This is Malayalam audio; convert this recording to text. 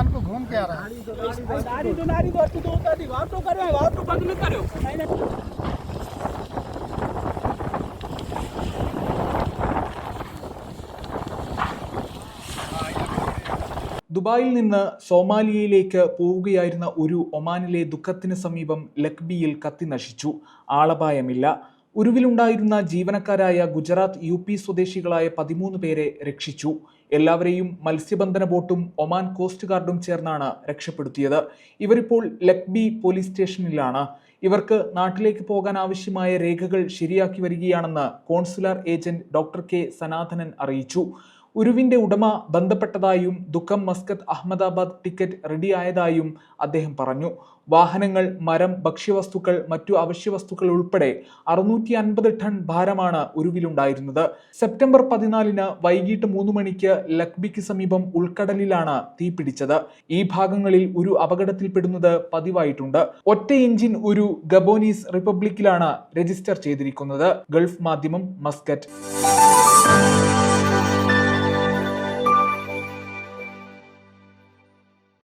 घूम के आ रहा है नारी तो नारी वस्तु तो होता थी वाप तो करो वाप तो बंद न करो नहीं नहीं ദുബായിൽ നിന്ന് സോമാലിയയിലേക്ക് പോവുകയായിരുന്ന ഒരു ഒമാനിലെ ദുഃഖത്തിന് സമീപം ലക്ബിയിൽ കത്തി നശിച്ചു ആളപായമില്ല ഉരുവിലുണ്ടായിരുന്ന ജീവനക്കാരായ ഗുജറാത്ത് യു പി സ്വദേശികളായ പതിമൂന്ന് പേരെ രക്ഷിച്ചു. എല്ലാവരെയും മത്സ്യബന്ധന ബോട്ടും ഒമാൻ കോസ്റ്റ് ഗാർഡും ചേർന്നാണ് രക്ഷപ്പെടുത്തിയത്. ഇവരിപ്പോൾ ലക്ബി പോലീസ് സ്റ്റേഷനിലാണ്. ഇവർക്ക് നാട്ടിലേക്ക് പോകാൻ ആവശ്യമായ രേഖകൾ ശരിയാക്കി വരികയാണെന്ന് consular agent doctor K Sanathanan അറിയിച്ചു. ഉരുവിന്റെ ഉടമ ബന്ധപ്പെട്ടതായും ദുഃഖം മസ്കത്ത് അഹമ്മദാബാദ് ടിക്കറ്റ് റെഡിയായതായും അദ്ദേഹം പറഞ്ഞു. വാഹനങ്ങൾ മരം ഭക്ഷ്യവസ്തുക്കൾ മറ്റു അവശ്യവസ്തുക്കൾ ഉൾപ്പെടെ അറുന്നൂറ്റി അൻപത് ടൺ ഭാരമാണ് ഉരുവിലുണ്ടായിരുന്നത്. സെപ്റ്റംബർ പതിനാലിന് വൈകിട്ട് മൂന്ന് മണിക്ക് ലക്ബിക്ക് സമീപം ഉൾക്കടലിലാണ് തീപിടിച്ചത് ഈ ഭാഗങ്ങളിൽ ഒരു അപകടത്തിൽപ്പെടുന്നത് പതിവായിട്ടുണ്ട്. ഒറ്റ എഞ്ചിൻ ഒരു ഗബോനീസ് റിപ്പബ്ലിക്കിലാണ് രജിസ്റ്റർ ചെയ്തിരിക്കുന്നത്. Gulf Madhyamam Muscat.